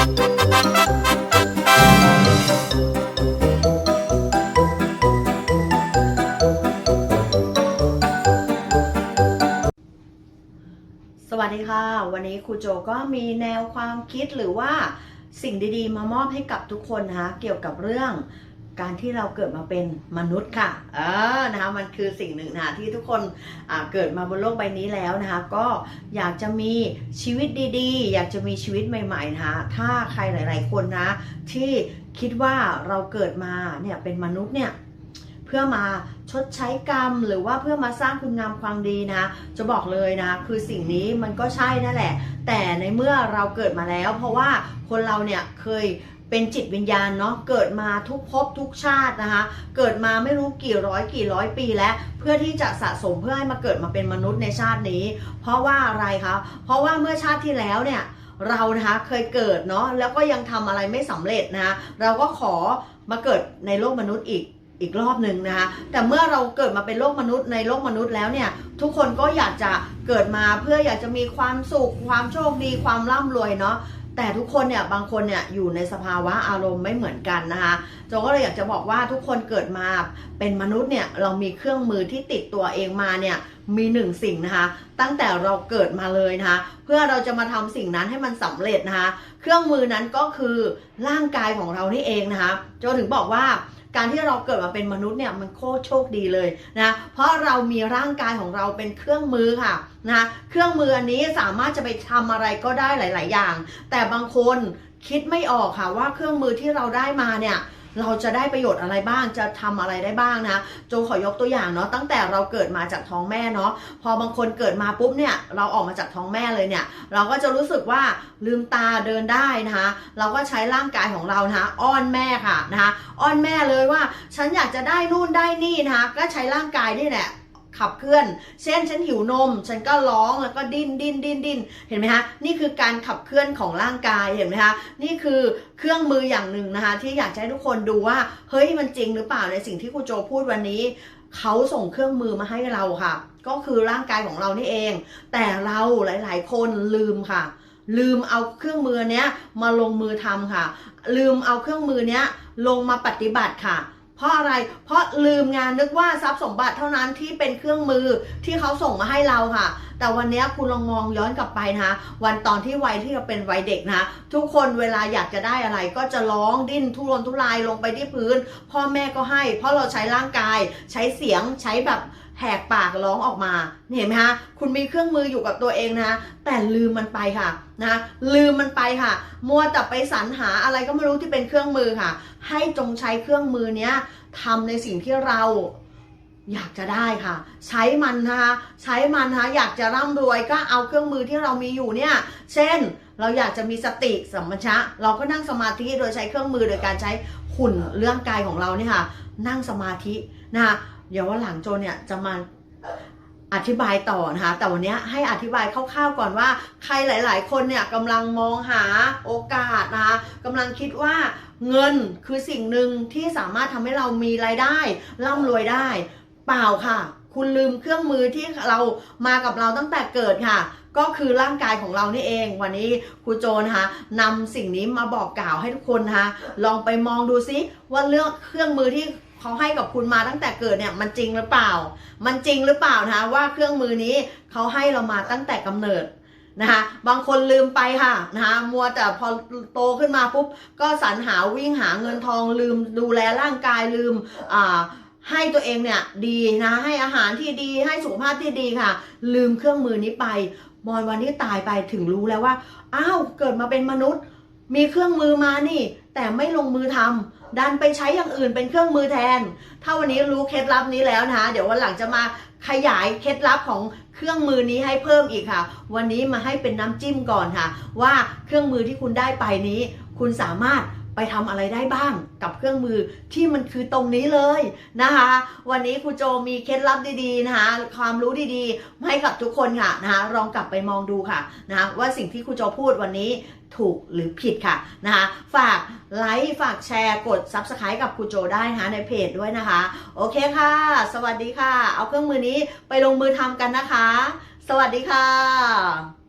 สวัสดีค่ะ วันนี้ครูโจก็มีแนวความคิดหรือว่าสิ่งดีๆ มามอบให้กับทุกคนนะคะเกี่ยวกับเรื่อง การที่เราเกิดมาเป็นมนุษย์ค่ะเออนะคะมันคือสิ่งหนึ่งนะที่ทุกคนเกิดมาบนโลกใบนี้แล้วนะคะก็อยากจะมีชีวิตดีๆ อยากจะมีชีวิตใหม่ๆนะคะถ้าใครหลายๆคนนะที่คิดว่าเราเกิดมาเนี่ยเป็นมนุษย์เนี่ยเพื่อมาชดใช้กรรมหรือว่าเพื่อมาสร้างคุณงามความดีนะ จะบอกเลยนะ คือสิ่งนี้มันก็ใช่นั่นแหละ แต่ในเมื่อเราเกิดมาแล้ว เพราะว่าคนเราเนี่ยเคย เป็นจิตวิญญาณเนาะเกิดมาทุกภพทุกชาตินะคะ เกิดมาไม่รู้กี่ร้อยกี่ร้อยปีแล้ว เพื่อที่จะสะสมเพื่อให้มาเกิดมาเป็นมนุษย์ในชาตินี้ เพราะว่าอะไรคะเพราะว่าเมื่อชาติที่แล้วเนี่ยเรานะคะเคยเกิดเนาะแล้วก็ยังทำอะไรไม่สำเร็จนะคะเราก็ขอมาเกิดในโลกมนุษย์อีกอีกรอบหนึ่งนะคะแต่เมื่อเราเกิดมาเป็นโลกมนุษย์ในโลกมนุษย์แล้วเนี่ยทุกคนก็อยากจะเกิดมาเพื่ออยากจะมีความสุข ความโชคดีความร่ำรวยเนาะ แต่ทุกคนเนี่ยบางคนเนี่ยอยู่ในสภาวะอารมณ์ไม่เหมือนกันนะคะโจก็เลยอยากจะบอกว่าทุกคนเกิดมาเป็นมนุษย์เนี่ยเรามีเครื่องมือที่ติดตัวเองมาเนี่ยมีหนึ่งสิ่งนะคะ ตั้งแต่เราเกิดมาเลยนะคะ เพื่อเราจะมาทำสิ่งนั้นให้มันสำเร็จนะคะ เครื่องมือนั้นก็คือร่างกายของเรานี่เองนะคะโจถึงบอกว่า การที่เราเกิดมาเป็นมนุษย์เนี่ยมันโคตรโชคดีเลยนะเพราะเรามีร่างกายของเราเป็นเครื่องมือค่ะนะเครื่องมืออันนี้สามารถจะไปทำอะไรก็ได้หลาย ๆ อย่าง แต่บางคนคิดไม่ออกค่ะว่าเครื่องมือที่เราได้มาเนี่ย เราจะได้ประโยชน์อะไรบ้างจะทำอะไรได้บ้างนะโจขอยกตัวอย่างเนาะตั้งแต่เราเกิดมาจากท้องแม่เนาะพอบางคนเกิดมาปุ๊บเนี่ยเราออกมาจากท้องแม่เลยเนี่ย เราก็จะรู้สึกว่าลืมตาเดินได้นะคะเราก็ใช้ร่างกายของเรานะคะอ้อนแม่ค่ะนะคะอ้อนแม่เลยว่า ฉันอยากจะได้นู่นได้นี่นะคะก็ใช้ร่างกายนี่แหละ ขับเคลื่อน เช่นฉันหิวนม ฉันก็ร้องแล้วก็ดิ้นดิ้นดิ้นดิ้นเห็นไหมคะนี่คือการขับเคลื่อนของร่างกายเห็นไหมคะนี่คือเครื่องมืออย่างหนึ่งนะคะที่อยากให้ทุกคนดูว่าเฮ้ยมันจริงหรือเปล่าในสิ่งที่ครูโจพูดวันนี้เขาส่งเครื่องมือมาให้เราค่ะ ก็คือร่างกายของเรานี่เอง แต่เราหลาย ๆ คนลืมค่ะ ลืมเอาเครื่องมือเนี้ยมาลงมือทำค่ะ ลืมเอาเครื่องมือเนี้ยลงมาปฏิบัติค่ะ เพราะอะไร เพราะลืมงานนึกว่าทรัพย์สมบัติเท่านั้นที่เป็นเครื่องมือที่เขาส่งมาให้เราค่ะ แต่วันนี้คุณลองมองย้อนกลับไปนะคะวันตอนที่วัยที่เราเป็นวัยเด็กนะทุกคนเวลาอยากจะได้อะไรก็จะร้องดิ้นทุรนทุรายลงไปที่พื้น พ่อแม่ก็ให้ เพราะเราใช้ร่างกาย ใช้เสียงใช้แบบแหกปากร้องออกมาเห็นไหมคะคุณมีเครื่องมืออยู่กับตัวเองนะคะแต่ลืมมันไปค่ะนะลืมมันไปค่ะ มัวแต่ไปสรรหาอะไรก็ไม่รู้ที่เป็นเครื่องมือค่ะ ให้จงใช้เครื่องมือเนี้ยทำในสิ่งที่เรา อยากจะได้ค่ะ ใช้มันนะคะใช้มันนะคะอยากจะร่ำรวยก็เอาเครื่องมือที่เรามีอยู่เนี่ยเช่นเราอยากจะมีสติสัมปชัญญะเราก็นั่งสมาธิโดยใช้เครื่องมือโดยการใช้หุ่นเรื่องกายของเราเนี่ยค่ะ นั่งสมาธินะคะเดี๋ยววันหลังโจเนี่ยจะมาอธิบายต่อนะคะ แต่วันนี้ให้อธิบายคร่าวๆก่อนว่า ใครหลาย ๆ คนเนี่ยกำลังมองหาโอกาสนะคะกำลังคิดว่าเงินคือสิ่งหนึ่งที่สามารถทำให้เรามีรายได้ร่ำรวยได้ เปล่าค่ะ คุณลืมเครื่องมือที่เรามากับเราตั้งแต่เกิดค่ะ ก็คือร่างกายของเรานี่เอง วันนี้ครูโจนะคะนำสิ่งนี้มาบอกกล่าวให้ทุกคนนะคะลองไปมองดูซิว่าเรื่องเครื่องมือที่เขาให้กับคุณมาตั้งแต่เกิดเนี่ยมันจริงหรือเปล่า มันจริงหรือเปล่านะคะว่าเครื่องมือนี้เขาให้เรามาตั้งแต่กำเนิดนะคะบางคนลืมไปค่ะนะคะมัวแต่พอโตขึ้นมาปุ๊บก็สรรหาวิ่งหาเงินทองลืมดูแลร่างกายลืมอ่า ให้ตัวเองเนี่ยดีนะ ให้อาหารที่ดีให้สุขภาพที่ดีค่ะ ลืมเครื่องมือนี้ไปบอยวันที่ตายไปถึงรู้แล้วว่าอ้าวเกิดมาเป็นมนุษย์ มีเครื่องมือมานี่ แต่ไม่ลงมือทำดันไปใช้อย่างอื่นเป็นเครื่องมือแทน ถ้าวันนี้รู้เคล็ดลับนี้แล้วนะคะ เดี๋ยววันหลังจะมาขยายเคล็ดลับของเครื่องมือนี้ให้เพิ่มอีกค่ะ วันนี้มาให้เป็นน้ำจิ้มก่อนค่ะ ว่าเครื่องมือที่คุณได้ไปนี้ คุณสามารถ ไปทำอะไรได้บ้างกับเครื่องมือที่มันคือตรงนี้เลยนะคะ วันนี้ครูโจมีเคล็ดลับดีๆนะคะความรู้ดีๆให้กับทุกคนค่ะนะคะลองกลับไปมองดูค่ะนะคะว่าสิ่งที่ครูโจพูดวันนี้ถูกหรือผิดค่ะนะคะฝากไลค์ฝากแชร์กด Subscribe กับครูโจได้นะคะในเพจด้วยนะคะ โอเคค่ะ สวัสดีค่ะ เอาเครื่องมือนี้ไปลงมือทำกันนะคะ สวัสดีค่ะ